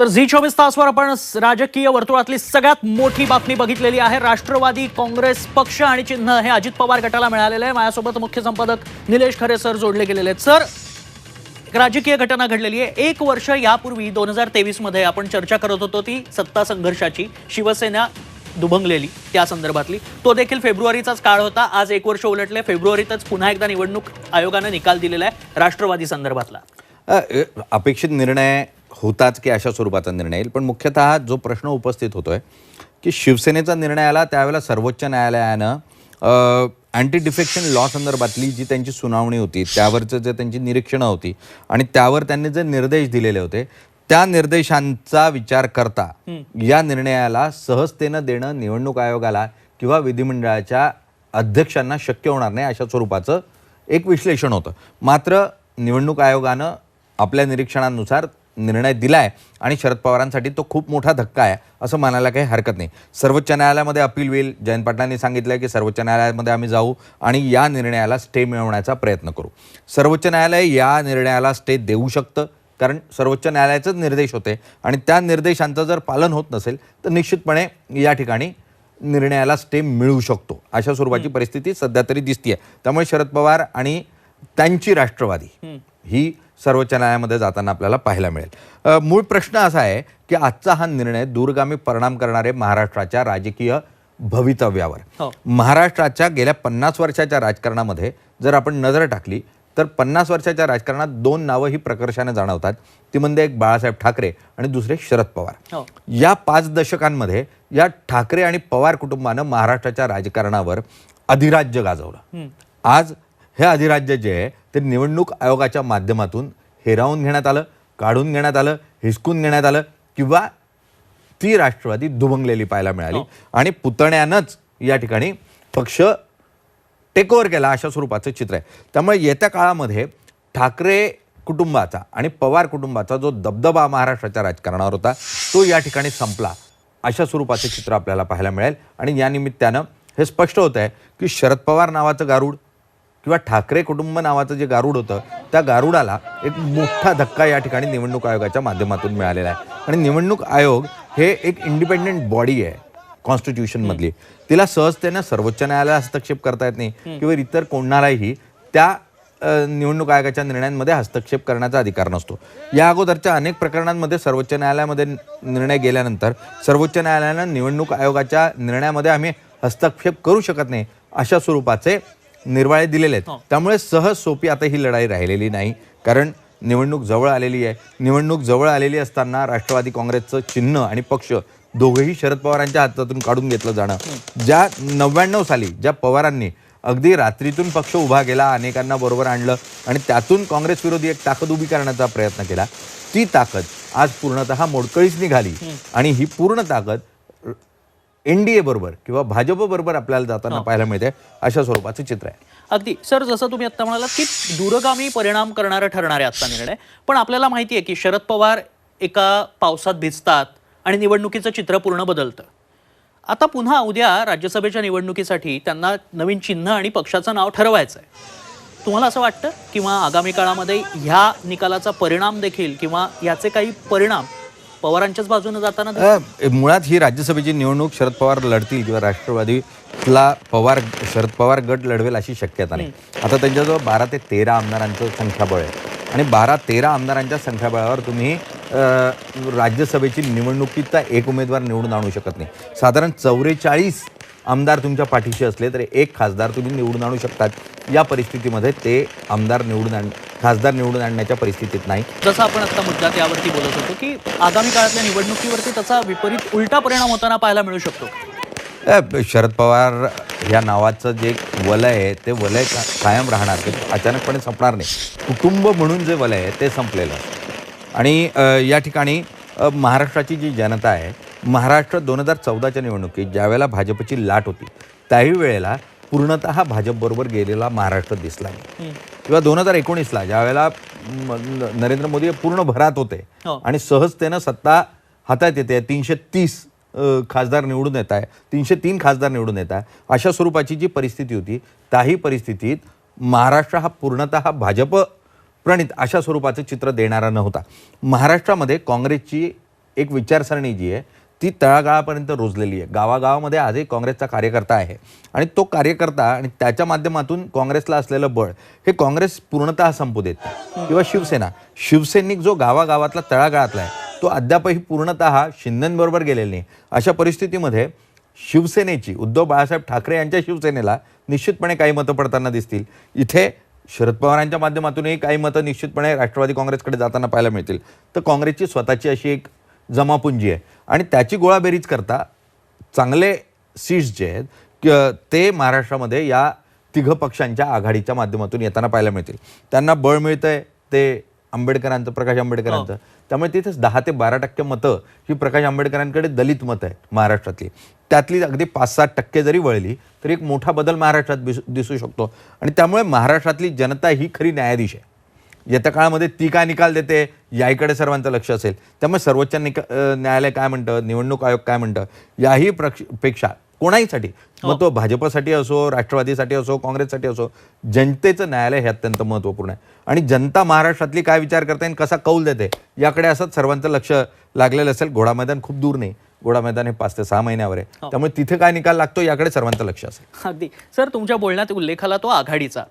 तर झी चोवीस तासवर आपण राजकीय वर्तुळातली सगळ्यात मोठी बातमी बघितलेली आहे. राष्ट्रवादी काँग्रेस पक्ष आणि चिन्ह हे अजित पवार गटाला मिळालेलं आहे. माझ्यासोबत मुख्य संपादक निलेश खरे सर जोडले गेलेले आहेत. सर राजकीय घटना घडलेली आहे. एक वर्ष यापूर्वी दोन हजार तेवीसमध्ये आपण चर्चा करत होतो ती सत्ता संघर्षाची. शिवसेना दुभंगलेली त्या संदर्भातली. तो देखील फेब्रुवारीचाच काळ होता. आज एक वर्ष उलटले. फेब्रुवारीतच पुन्हा एकदा निवडणूक आयोगानं निकाल दिलेला आहे राष्ट्रवादी संदर्भातला. अपेक्षित निर्णय होताच की अशा स्वरूपाचा निर्णय येईल. पण मुख्यतः जो प्रश्न उपस्थित होतोय की शिवसेनेचा निर्णय आला त्यावेळेला सर्वोच्च न्यायालयानं अँटी डिफेक्शन लॉ संदर्भातली जी त्यांची सुनावणी होती त्यावरचं जे त्यांची निरीक्षणं होती आणि त्यावर त्यांनी जे निर्देश दिलेले होते त्या निर्देशांचा विचार करता या निर्णयाला सहजतेनं देणं निवडणूक आयोगाला किंवा विधिमंडळाच्या अध्यक्षांना शक्य होणार नाही अशा स्वरूपाचं एक विश्लेषण होतं. मात्र निवडणूक आयोगानं आपल्या निरीक्षणानुसार निर्णय दिलाय आणि शरद पवारांसाठी तो खूप मोठा धक्का आहे असं म्हणायला काही हरकत नाही. सर्वोच्च न्यायालयामध्ये अपील होईल. जयंत पाटलांनी सांगितलं की सर्वोच्च न्यायालयामध्ये आम्ही जाऊ आणि या निर्णयाला स्टे मिळवण्याचा प्रयत्न करू. सर्वोच्च न्यायालय या निर्णयाला स्टे देऊ शकतं कारण सर्वोच्च न्यायालयाचेच निर्देश होते आणि त्या निर्देशांचं जर पालन होत नसेल तर निश्चितपणे या ठिकाणी निर्णयाला स्टे मिळू शकतो. अशा स्वरूपाची परिस्थिती सध्या तरी दिसतीये. त्यामुळे शरद पवार आणि त्यांची राष्ट्रवादी ही सर्वोच्च न्यायालयामध्ये जाताना आपल्याला पाहायला मिळेल. मूळ प्रश्न असा आहे की आजचा हा निर्णय दूरगामी परिणाम करणारे महाराष्ट्राच्या राजकीय भवितव्यावर. हो. महाराष्ट्राच्या गेल्या पन्नास वर्षाच्या राजकारणामध्ये जर आपण नजर टाकली तर पन्नास वर्षाच्या राजकारणात दोन नावं ही प्रकर्षाने जाणवतात. ती म्हणजे एक बाळासाहेब ठाकरे आणि दुसरे शरद पवार. हो. या पाच दशकांमध्ये या ठाकरे आणि पवार कुटुंबानं महाराष्ट्राच्या राजकारणावर अधिराज्य गाजवलं. आज हे अधिराज्य जे आहे ते निवडणूक आयोगाच्या माध्यमातून हेरावून घेण्यात आलं काढून घेण्यात आलं हिसकून घेण्यात आलं किंवा ती राष्ट्रवादी दुभंगलेली पाहायला मिळाली. आणि पुतण्यानंच या ठिकाणी पक्ष टेक ओव्हर केला अशा स्वरूपाचं चित्र आहे. त्यामुळे येत्या काळामध्ये ठाकरे कुटुंबाचा आणि पवार कुटुंबाचा जो दबदबा महाराष्ट्राच्या राजकारणावर होता तो या ठिकाणी संपला. अशा स्वरूपाचं चित्र आपल्याला पाहायला मिळेल. आणि या निमित्तानं हे स्पष्ट होत आहे की शरद पवार नावाचं गारूड किंवा ठाकरे कुटुंब नावाचं जे गारूड होतं त्या गारुडाला एक मोठा धक्का या ठिकाणी निवडणूक आयोगाच्या माध्यमातून मिळालेला आहे. आणि निवडणूक आयोग हे एक इंडिपेंडेंट बॉडी आहे कॉन्स्टिट्यूशन मधली. तिला सहजतेनं सर्वोच्च न्यायालयाला हस्तक्षेप करता येत नाही किंवा इतर कोणालाही त्या निवडणूक आयोगाच्या निर्णयांमध्ये हस्तक्षेप करण्याचा अधिकार नसतो. या अगोदरच्या अनेक प्रकरणांमध्ये सर्वोच्च न्यायालयामध्ये निर्णय गेल्यानंतर सर्वोच्च न्यायालयानं निवडणूक आयोगाच्या निर्णयामध्ये आम्ही हस्तक्षेप करू शकत नाही अशा स्वरूपाचे निर्वाळे दिलेले आहेत. त्यामुळे सहज सोपी आता ही लढाई राहिलेली नाही. कारण निवडणूक जवळ आलेली आहे. निवडणूक जवळ आलेली असताना राष्ट्रवादी काँग्रेसचं चिन्ह आणि पक्ष दोघेही शरद पवारांच्या हातातून काढून घेतलं जाणं. ज्या नव्याण्णव साली ज्या पवारांनी अगदी रात्रीतून पक्ष उभा केला अनेकांना बरोबर आणलं आणि त्यातून काँग्रेस विरोधी एक ताकद उभी करण्याचा प्रयत्न केला. ती ताकद आज पूर्णतः मोडकळीच निघाली आणि ही पूर्ण ताकद एनडीए बरोबर किंवा भाजप बरोबर आपल्याला जाताना पाहायला मिळते अशा स्वरूपाचं चित्र आहे. अगदी. सर जसं तुम्ही आता म्हणालात की दूरगामी परिणाम करणारा ठरणार आहे आजचा निर्णय. पण आपल्याला माहिती आहे की शरद पवार एका पावसात भिजतात आणि निवडणुकीचं चित्र पूर्ण बदलतं. आता पुन्हा उद्या राज्यसभेच्या निवडणुकीसाठी त्यांना नवीन चिन्ह आणि पक्षाचं नाव ठरवायचं आहे. तुम्हाला असं वाटतं? किंवा आगामी काळामध्ये ह्या निकालाचा परिणाम देखील किंवा याचे काही परिणाम पवारांच्याच बाजूने जाताना? अ, मुळात ही राज्यसभेची निवडणूक शरद पवार लढतील किंवा राष्ट्रवादीला पवार शरद पवार गट लढवेल अशी शक्यता नाही. आता त्यांच्याजवळ बारा ते तेरा आमदारांचं संख्याबळ आहे. आणि बारा तेरा आमदारांच्या संख्याबळावर तुम्ही अ, राज्यसभेची निवडणुकीचा एक उमेदवार निवडून आणू शकत नाही. साधारण चौवेचाळीस आमदार तुमच्या पाठीशी असले तर एक खासदार तुम्ही निवडून आणू शकतात. या परिस्थितीमध्ये ते आमदार निवडून आण खासदार निवडून आणण्याच्या परिस्थितीत नाही. जसं आपण आता मुद्द्यात यावरती बोलत होतो की आगामी काळातल्या निवडणुकीवरती त्याचा विपरीत उलटा परिणाम होताना पाहायला मिळू शकतो. शरद पवार या नावाचं जे वलय आहे ते वलय का- कायम राहणार ते अचानकपणे संपणार नाही. कुटुंब म्हणून जे वलय आहे ते संपलेलं. आणि या ठिकाणी महाराष्ट्राची जी जनता आहे महाराष्ट्र दोन हजार चौदाच्या निवडणुकीत ज्यावेळेला भाजपची लाट होती त्याही वेळेला पूर्णतः भाजपबरोबर गेलेला महाराष्ट्र दिसला नाही. किंवा दोन हजार एकोणीसला ज्यावेळेला नरेंद्र मोदी हे पूर्ण भरात होते हो. आणि सहजतेनं सत्ता हातात येते तीनशे तीस खासदार निवडून येत आहे तीनशे तीन खासदार निवडून येत आहे अशा स्वरूपाची जी परिस्थिती होती त्याही परिस्थितीत महाराष्ट्र हा पूर्णतः भाजप प्रणित अशा स्वरूपाचं चित्र देणारा नव्हता महाराष्ट्रामध्ये काँग्रेसची एक विचारसरणी जी आहे ती तळागाळापर्यंत रुजलेली आहे. गावागावामध्ये आजही काँग्रेसचा कार्यकर्ता आहे. आणि तो कार्यकर्ता आणि त्याच्या माध्यमातून काँग्रेसला असलेलं बळ हे काँग्रेस पूर्णतः संपू देत किंवा शिवसेना. शिवसैनिक जो गावागावातला तळागाळातला आहे तो अद्यापही पूर्णतः शिंदेंबरोबर गेलेला नाही. अशा परिस्थितीमध्ये शिवसेनेची उद्धव बाळासाहेब ठाकरे यांच्या शिवसेनेला निश्चितपणे काही मतं पडताना दिसतील. इथे शरद पवारांच्या माध्यमातूनही काही मतं निश्चितपणे राष्ट्रवादी काँग्रेसकडे जाताना पाहायला मिळतील. तर काँग्रेसची स्वतःची अशी एक जमापुंजी आहे. आणि त्याची गोळाबेरीज करता चांगले सीट्स जे आहेत क- ते महाराष्ट्रामध्ये या तिघ पक्षांच्या आघाडीच्या माध्यमातून येताना पाहायला मिळतील. त्यांना बळ मिळतंय ते आंबेडकरांचं प्रकाश आंबेडकरांचं. त्यामुळे तिथेच दहा ते बारा टक्के मतं ही प्रकाश आंबेडकरांकडे दलित मतं आहेत महाराष्ट्रातली. त्यातली अगदी पाच सात टक्के जरी वळली तरी एक मोठा बदल महाराष्ट्रात दिसू दिसू शकतो. आणि त्यामुळे महाराष्ट्रातली जनता ही खरी न्यायाधीश आहे. येत्या काळामध्ये ती काय निकाल देते याहीकडे सर्वांचं लक्ष असेल. त्यामुळे सर्वोच्च निका न्यायालय काय म्हणतं निवडणूक आयोग काय म्हणतं याही प्रक्षपेक्षा कोणाहीसाठी? मग तो भाजपसाठी असो राष्ट्रवादीसाठी असो काँग्रेससाठी असो जनतेचं न्यायालय हे अत्यंत महत्त्वपूर्ण आहे. आणि जनता महाराष्ट्रातली काय विचार करते आणि कसा कौल देते याकडे असंच सर्वांचं लक्ष लागलेलं असेल. घोडा मैदान खूप दूर नाही. घोडा मैदान हे पाच ते सहा महिन्यावर आहे. त्यामुळे तिथे काय निकाल लागतो याकडे सर्वांचं लक्ष असेल. अगदी. सर तुमच्या बोलण्यात उल्लेख आला तो आघाडीचा.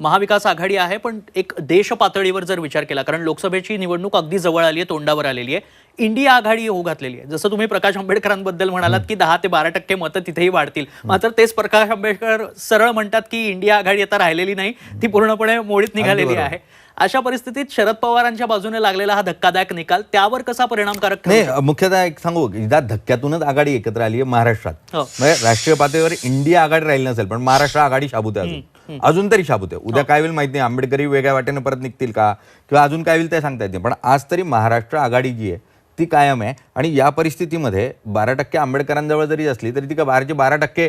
महाविकास आघाडी आहे पण एक देश पातळीवर जर विचार केला कारण लोकसभेची निवडणूक अगदी जवळ आली आहे तोंडावर आलेली आहे इंडिया आघाडी होऊ घातलेली आहे जसं तुम्ही प्रकाश आंबेडकरांबद्दल म्हणालात की दहा ते बारा टक्के मतं तिथेही वाढतील मात्र तेच प्रकाश आंबेडकर सरळ म्हणतात की इंडिया आघाडी आता राहिलेली नाही ती पूर्णपणे मोडीत निघालेली. आहे अशा परिस्थितीत शरद पवारांच्या बाजूने लागलेला हा धक्कादायक निकाल त्यावर कसा परिणामकारक? नाही मुख्यतः एक सांगू की ज्या धक्क्यातूनच आघाडी एकत्र आली आहे महाराष्ट्रात हो. म्हणजे राष्ट्रीय पातळीवर इंडिया आघाडी राहिली नसेल पण महाराष्ट्र आघाडी शाबूत आहे अजून तरी शाबूत आहे. उद्या काय होईल माहिती नाही. आंबेडकरी वेगळ्या वाटेने परत निघतील का? किंवा अजून काय होईल ते सांगता येत नाही. पण आज तरी महाराष्ट्र आघाडी जी आहे ती कायम आहे. आणि या परिस्थितीमध्ये बारा टक्के आंबेडकरांजवळ जरी असली तरी ती का बाराचे बारा टक्के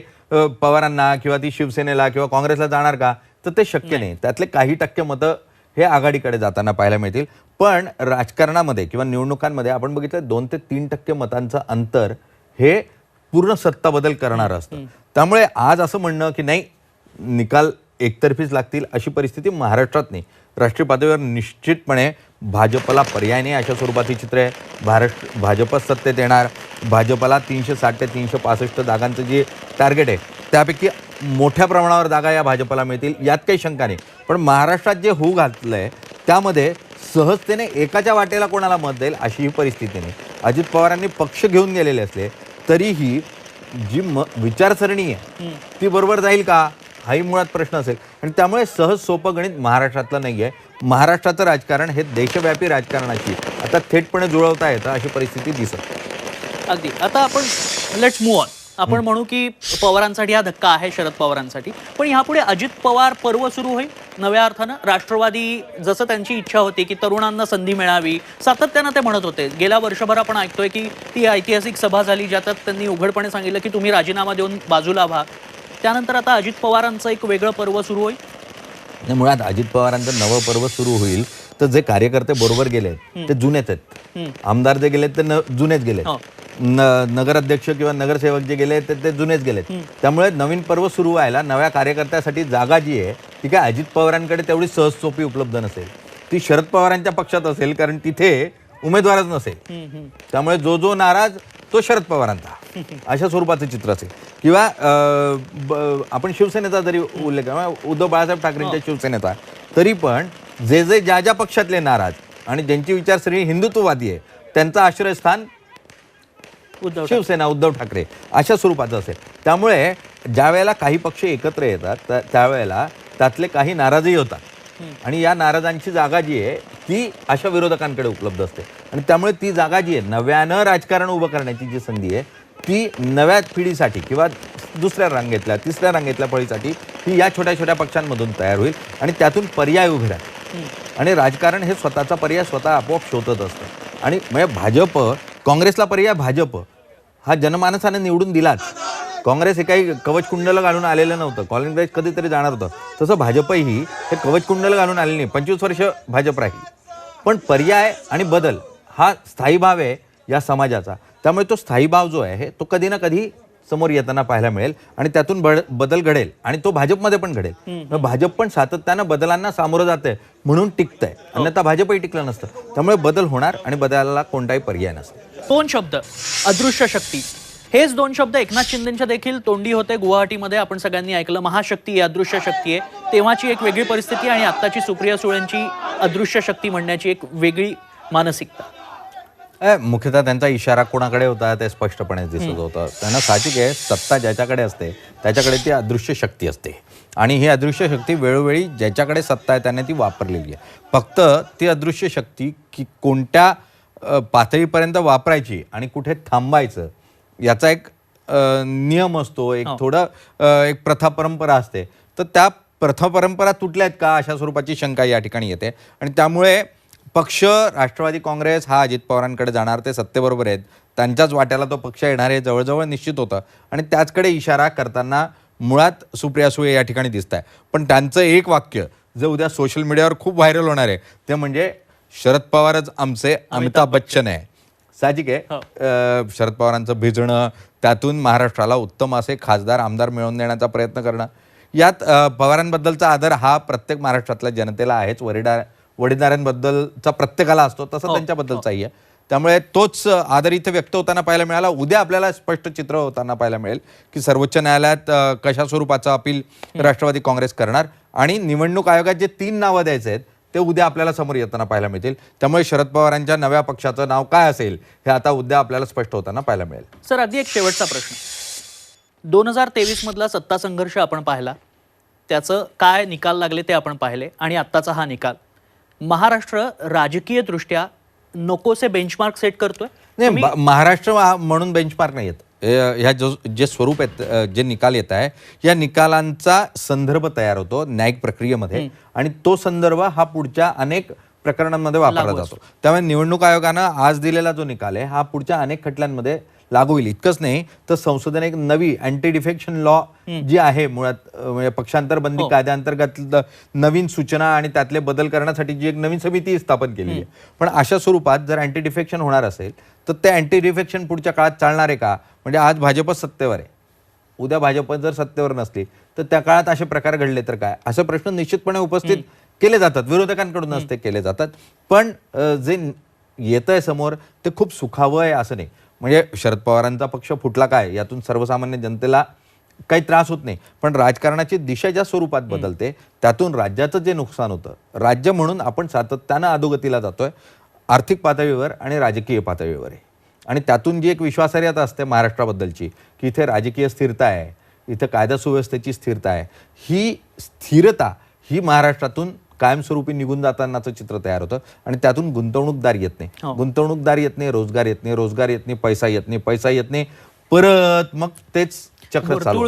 पवारांना किंवा ती शिवसेनेला किंवा काँग्रेसला जाणार का? तर ते शक्य नाही. त्यातले काही टक्के मतं हे आघाडीकडे जाताना पाहायला मिळतील. पण राजकारणामध्ये किंवा निवडणुकांमध्ये आपण बघितलं दोन ते तीन टक्के मतांचं अंतर हे पूर्ण सत्ता बदल करणारं असतं. त्यामुळे आज असं म्हणणं की नाही निकाल एकतर्फीच लागतील अशी परिस्थिती महाराष्ट्रात नाही. राष्ट्रीय पातळीवर निश्चितपणे भाजपला पर्याय नाही अशा स्वरूपाची चित्र आहे. महाराष्ट्र भाजपच सत्तेत येणार. भाजपला तीनशे साठ ते तीनशे पासष्ट जागांचं जे टार्गेट आहे त्यापैकी मोठ्या प्रमाणावर जागा या भाजपला मिळतील. यात काही शंका नाही. पण महाराष्ट्रात जे होऊ घातलंय त्यामध्ये सहजतेने एकाच्या वाटेला कोणाला मत देईल अशी ही परिस्थिती नाही. अजित पवारांनी पक्ष घेऊन गेलेले असले तरीही जी म विचारसरणी आहे ती बरोबर जाईल का? हाही मुळात प्रश्न असेल. आणि त्यामुळे सहज सोपं गणित महाराष्ट्रातलं नाही आहे महाराष्ट्राचं राजकारण हे देशव्यापी राजकारणाशी आता थेटपणे जुळवता येतं अशी परिस्थिती दिसत. अगदी. आता आपण लेट्स मूव ऑन आपण म्हणू की पवारांसाठी हा धक्का आहे शरद पवारांसाठी. पण यापुढे अजित पवार पर्व सुरू होईल? नव्या अर्थानं राष्ट्रवादी जसं त्यांची इच्छा होती की तरुणांना संधी मिळावी सातत्यानं ते म्हणत होते. गेल्या वर्षभर आपण ऐकतोय की ती ऐतिहासिक सभा झाली ज्यात त्यांनी उघडपणे सांगितलं की तुम्ही राजीनामा देऊन बाजूला व्हा. त्यानंतर आता अजित पवारांचं एक वेगळं पर्व सुरू होईल. मुळात अजित पवारांचं नवं पर्व सुरू होईल. तर जे कार्यकर्ते बरोबर गेले ते जुनेच आहेत. आमदार जे गेलेत ते जुनेच गेलेत. हो. नगराध्यक्ष किंवा नगरसेवक जे गेले ते ते जुनेच गेलेत. त्यामुळे नवीन पर्व सुरू व्हायला नव्या कार्यकर्त्यासाठी जागा जी आहे ती काय अजित पवारांकडे तेवढी सहज सोपी उपलब्ध नसेल. ती शरद पवारांच्या पक्षात असेल कारण तिथे उमेदवारच नसेल. त्यामुळे जो जो नाराज तो शरद पवारांचा. अशा स्वरूपाचं चित्र असेल. किंवा आपण शिवसेनेचा जरी उल्लेख करा, उद्धव बाळासाहेब ठाकरेंच्या शिवसेनेचा तरी पण जे जे ज्या ज्या पक्षातले नाराज आणि ज्यांची विचारसरणी हिंदुत्ववादी आहे त्यांचं आश्रयस्थान उद्धव शिवसेना उद्धव ठाकरे अशा स्वरूपाचं असेल. त्यामुळे ज्या वेळेला काही पक्ष एकत्र येतात त्या- त्यावेळेला त्यातले काही नाराजही होतात. आणि या नाराजांची जागा जी आहे ती अशा विरोधकांकडे उपलब्ध असते. आणि त्यामुळे ती जागा जी आहे नव्यानं राजकारण उभं करण्याची जी संधी आहे ती नव्या पिढीसाठी किंवा दुसऱ्या रांगेतल्या तिसऱ्या रांगेतल्या फळीसाठी ही या छोट्या छोट्या पक्षांमधून तयार होईल आणि त्यातून पर्याय उभे राहतील आणि राजकारण हे स्वतःचा पर्याय स्वतः आपोआप शोधत असतं. आणि म्हणजे भाजप काँग्रेसला पर्याय भाजप हा जनमानसाने निवडून दिलाच. काँग्रेस हे काही कवच कुंडलं घालून आलेलं नव्हतं. काँग्रेस कधीतरी जाणार होतं. तसं भाजपही हे कवच कुंडलं घालून आलेलं नाही. पंचवीस वर्ष भाजप राहील. पण पर्याय आणि बदल हा स्थायी भाव आहे या समाजाचा. त्यामुळे तो स्थायी भाव जो आहे तो कधी ना कधी समोर येताना पाहायला मिळेल आणि त्यातून बड- बदल घडेल. आणि तो भाजपमध्ये पण घडेल. भाजप पण सातत्यानं बदलांना सामोरं जाते म्हणून टिकतंय. अन्यथा भाजपही टिकलं नसतं. त्यामुळे बदल होणार आणि बदलाला कोणताही पर्याय नसतो. दोन शब्द? अदृश्य शक्ती. हेच दोन शब्द एकनाथ शिंदेच्या देखील तोंडी होते. गुवाहाटीमध्ये आपण सगळ्यांनी ऐकलं महाशक्ती ही अदृश्य शक्ती आहे. तेव्हाची एक वेगळी परिस्थिती आणि आत्ताची सुप्रिया सुळेंची अदृश्य शक्ती म्हणण्याची एक वेगळी मानसिकता. मुख्यतः त्यांचा इशारा कोणाकडे होता ते स्पष्टपणे दिसत होतं. त्यांना साहजिक आहे सत्ता ज्याच्याकडे असते त्याच्याकडे ती अदृश्य शक्ती असते. आणि ही अदृश्य शक्ती वेळोवेळी ज्याच्याकडे सत्ता आहे त्याने ती वापरलेली आहे. फक्त ती अदृश्य शक्ती की कोणत्या पातळीपर्यंत वापरायची आणि कुठे थांबायचं याचा एक नियम असतो एक थोडं अ, एक प्रथा परंपरा असते. तर त्या प्रथा परंपरा तुटल्या आहेत का अशा स्वरूपाची शंका या ठिकाणी येते. आणि त्यामुळे पक्ष राष्ट्रवादी काँग्रेस हा अजित पवारांकडे जाणार ते सत्तेबरोबर आहेत. त्यांच्याच वाट्याला तो पक्ष येणार हे जवळजवळ निश्चित होतं. आणि त्याचकडे इशारा करताना मुळात सुप्रिया सुळे या ठिकाणी दिसत आहे पण त्यांचं एक वाक्य जे उद्या सोशल मीडियावर खूप व्हायरल होणार आहे ते म्हणजे शरद पवारच आमचे अमिताभ बच्चन. आहे. साहजिक आहे. अं, शरद पवारांचं भिजणं त्यातून महाराष्ट्राला उत्तम असे खासदार आमदार मिळवून देण्याचा प्रयत्न करणं. यात पवारांबद्दलचा आदर हा प्रत्येक महाराष्ट्रातल्या जनतेला आहेच. वडिला वडीलधाऱ्यांबद्दलचा प्रत्येकाला असतो. तसं त्यांच्याबद्दलचाही आहे. त्यामुळे तोच आदर इथे व्यक्त होताना पाहायला मिळाला. उद्या आपल्याला स्पष्ट चित्र होताना पाहायला मिळेल की सर्वोच्च न्यायालयात कशा स्वरूपाचं अपील राष्ट्रवादी काँग्रेस करणार आणि निवडणूक आयोगात जे तीन नावं द्यायचे आहेत ते उद्या आपल्याला समोर येताना पाहायला मिळतील. त्यामुळे शरद पवारांच्या नव्या पक्षाचं नाव काय असेल हे आता उद्या आपल्याला स्पष्ट होताना पाहायला मिळेल. सर अगदी एक शेवटचा प्रश्न. दोन हजार तेवीस मधला सत्ता संघर्ष आपण पाहिला. त्याचं काय निकाल लागले ते आपण पाहिले आणि आत्ताचा हा निकाल. महाराष्ट्र राजकीय दृष्ट्या नकोसे बेंचमार्क सेट करतोय? नाही महाराष्ट्र म्हणून बेंचमार्क नाही येत ह्या जो जे स्वरूप आहेत जे निकाल येत आहे या निकालांचा संदर्भ तयार होतो न्यायिक प्रक्रियेमध्ये आणि तो संदर्भ हा पुढच्या अनेक प्रकरणांमध्ये वापरला जातो. त्यामुळे निवडणूक आयोगानं आज दिलेला जो निकाल आहे हा पुढच्या अनेक खटल्यांमध्ये लागू होईल. इतकंच नाही तर संसदेने एक नवी अँटी डिफेक्शन लॉ जी आहे मुळात म्हणजे पक्षांतर बंदी कायद्याअंतर्गत ल- नवीन सूचना आणि त्यातले बदल करण्यासाठी जी एक नवीन समिती स्थापन केली आहे. पण अशा स्वरूपात जर अँटी डिफेक्शन होणार असेल तर ते अँटी डिफेक्शन पुढच्या काळात चालणार आहे का? म्हणजे आज भाजप सत्तेवर आहे. उद्या भाजप जर सत्तेवर नसली तर त्या काळात असे प्रकार घडले तर काय? असे प्रश्न निश्चितपणे उपस्थित केले जातात. विरोधकांकडून असते केले जातात. पण जे येत आहे समोर ते खूप सुखावं आहे असं नाही. म्हणजे शरद पवारांचा पक्ष फुटला काय यातून सर्वसामान्य जनतेला काही त्रास होत नाही. पण राजकारणाची दिशा ज्या स्वरूपात बदलते त्यातून राज्याचं जे नुकसान होतं राज्य म्हणून आपण सातत्यानं अधोगतीला जातोय. आर्थिक पातळीवर आणि राजकीय पातळीवर आहे. आणि त्यातून जी एक विश्वासार्हता असते महाराष्ट्राबद्दलची की इथे राजकीय स्थिरता आहे इथं कायदा सुव्यवस्थेची स्थिरता आहे ही स्थिरता ही महाराष्ट्रातून कायमस्वरूपी निघून जातानाचं चित्र तयार होतं. आणि त्यातून गुंतवणूकदार येत नाही. गुंतवणूकदार येत नाही रोजगार येत नाही रोजगार येत नाही पैसा येत नाही पैसा येत नाही. परत मग तेच चक्र चालू